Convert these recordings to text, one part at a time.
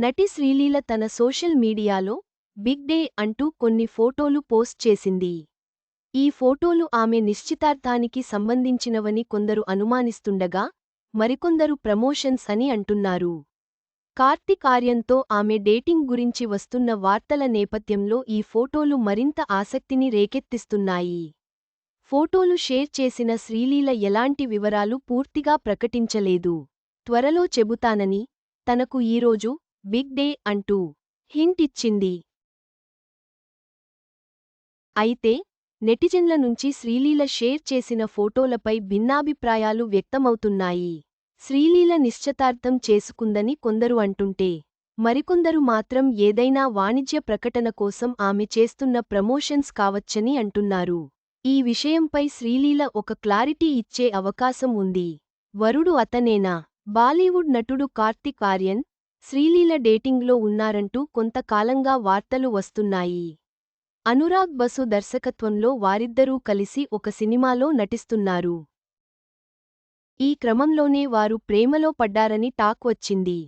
నటి శ్రీలీల తన సోషల్ మీడియాలో బిగ్ డే అంటూ కొన్ని ఫోటోలు పోస్ట్ చేసింది. ఈ ఫోటోలు ఆమె నిశ్చితార్థానికి సంబంధించినవని కొందరు అనుమానిస్తుండగా మరికొందరు ప్రమోషన్స్ అని అంటున్నారు. కార్తిక్ ఆర్యంతో ఆమె డేటింగ్ గురించి వస్తున్న వార్తల నేపథ్యంలో ఈ ఫోటోలు మరింత ఆసక్తిని రేకెత్తిస్తున్నాయి. ఫోటోలు షేర్ చేసిన శ్రీలీల ఎలాంటి వివరాలు పూర్తిగా ప్రకటించలేదు. త్వరలో చెబుతానని తనకు ఈరోజు బిగ్ డే అంటూ హింట్ ఇచ్చింది. అయితే నెటిజన్ల నుంచి శ్రీలీల షేర్ చేసిన ఫోటోలపై భిన్నాభిప్రాయాలు వ్యక్తమవుతున్నాయి. శ్రీలీల నిశ్చతార్థం చేసుకుందని కొందరు అంటుంటే మరికొందరు మాత్రం ఏదైనా వాణిజ్య ప్రకటన కోసం ఆమె చేస్తున్న ప్రమోషన్స్ కావచ్చని అంటున్నారు. ఈ విషయంపై శ్రీలీల ఒక క్లారిటీ ఇచ్చే అవకాశం ఉంది. వరుడు అతనేనా? బాలీవుడ్ నటుడు కార్తిక్ ఆర్యన్ శ్రీలీల డేటింగ్లో ఉన్నారంటూ కొంతకాలంగా వార్తలు వస్తున్నాయి. అనురాగ్ బసు దర్శకత్వంలో వారిద్దరూ కలిసి ఒక సినిమాలో నటిస్తున్నారు. ఈ క్రమంలోనే వారు ప్రేమలో పడ్డారని టాక్ వచ్చింది.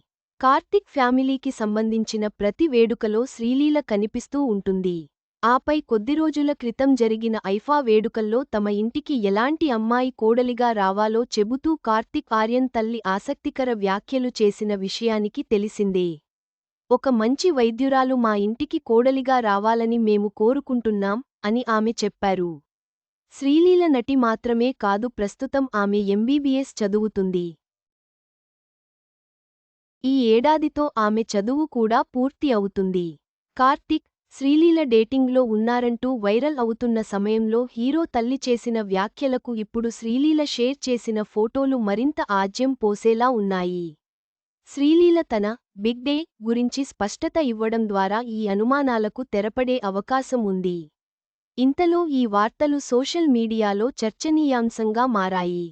కార్తిక్ ఫ్యామిలీకి సంబంధించిన ప్రతి వేడుకలో శ్రీలీల కనిపిస్తూ ఉంటుంది. ఆపై కొద్ది రోజుల క్రితం జరిగిన ఐఫా వేడుకల్లో తమ ఇంటికి ఎలాంటి అమ్మాయి కోడలిగా రావాలో చెబుతూ కార్తిక్ ఆర్యన్ తల్లి ఆసక్తికర వ్యాఖ్యలు చేసిన విషయానికి తెలిసిందే. ఒక మంచి వైద్యురాలు మా ఇంటికి కోడలిగా రావాలని మేము కోరుకుంటున్నాం అని ఆమె చెప్పారు. శ్రీలీల నటి మాత్రమే కాదు ప్రస్తుతం ఆమె ఎంబీబీఎస్ చదువుతుంది. ఈ ఏడాదితో ఆమె చదువు కూడా పూర్తి అవుతుంది. కార్తిక్ శ్రీలీల డేటింగ్లో ఉన్నారంటూ వైరల్ అవుతున్న సమయంలో హీరో తల్లి చేసిన వ్యాఖ్యలకు ఇప్పుడు శ్రీలీల షేర్ చేసిన ఫోటోలు మరింత ఆజ్యం పోసేలా ఉన్నాయి. శ్రీలీల తన బిగ్ డే గురించి స్పష్టత ఇవ్వడం ద్వారా ఈ అనుమానాలకు తెరపడే అవకాశం ఉంది. ఇంతలో ఈ వార్తలు సోషల్ మీడియాలో చర్చనీయాంశంగా మారాయి.